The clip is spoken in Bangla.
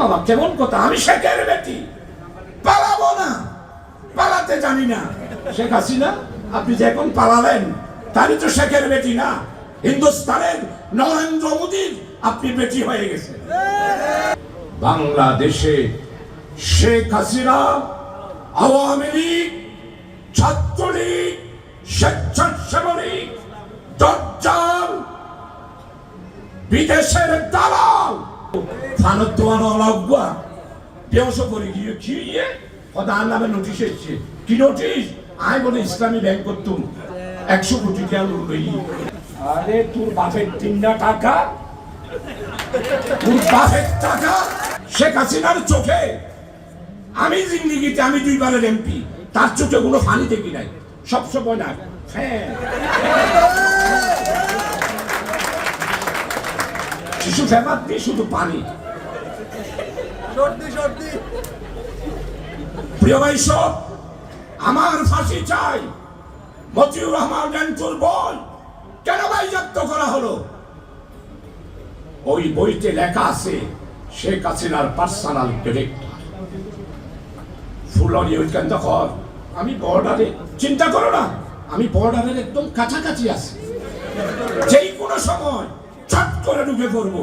বাবা কেমন কথা, আমি শেখের বেটি। পালাবো না, পালাতে জানি না। শেখ হাসিনা, আপনি যে এখন পালালেন, তারই তো শেখের বেটি না। হিন্দুস্তানের নরেন্দ্র মোদীর আপনি বেটি হয়ে গেছে বাংলাদেশে শেখ হাসিনা, আওয়ামী লীগ, ছাত্রলীগ স্বেচ্ছাসেবক দজ্জাল, বিদেশের দালাল করে গিয়ে নোটিশ এসছে। কি নোটিশ আয় বলে ইসলামী ব্যাংক করতুম একশো কোটি আরে, তোর বাপের তিনটা টাকা? তোর বাপের টাকা? শেখ হাসিনার চোখে। আমি জিন্দিগিতে, আমি দুইবারের এমপি। তার চোখে কোনো ফানি দেখি নাই। সবসময় না হ্যাঁ। শিশু ফেমার দিয়ে শুধু পানি। প্রিয় ভাই সব আমার ফাঁসি চাই। মতিউর রহমান জ্ঞানচুর বই কেন ভাই জব্দ করা হলো? ওই বইতে লেখা আছে শেখ হাসিনার পার্সোনাল ডিরেক্টর ফুলনি ওইখান তখন আমি বর্ডারে চিন্তা করো না আমি বর্ডারের একদম কাছাকাছি আছি। যেই কোনো সময় চট করে ঢুকে পড়ব।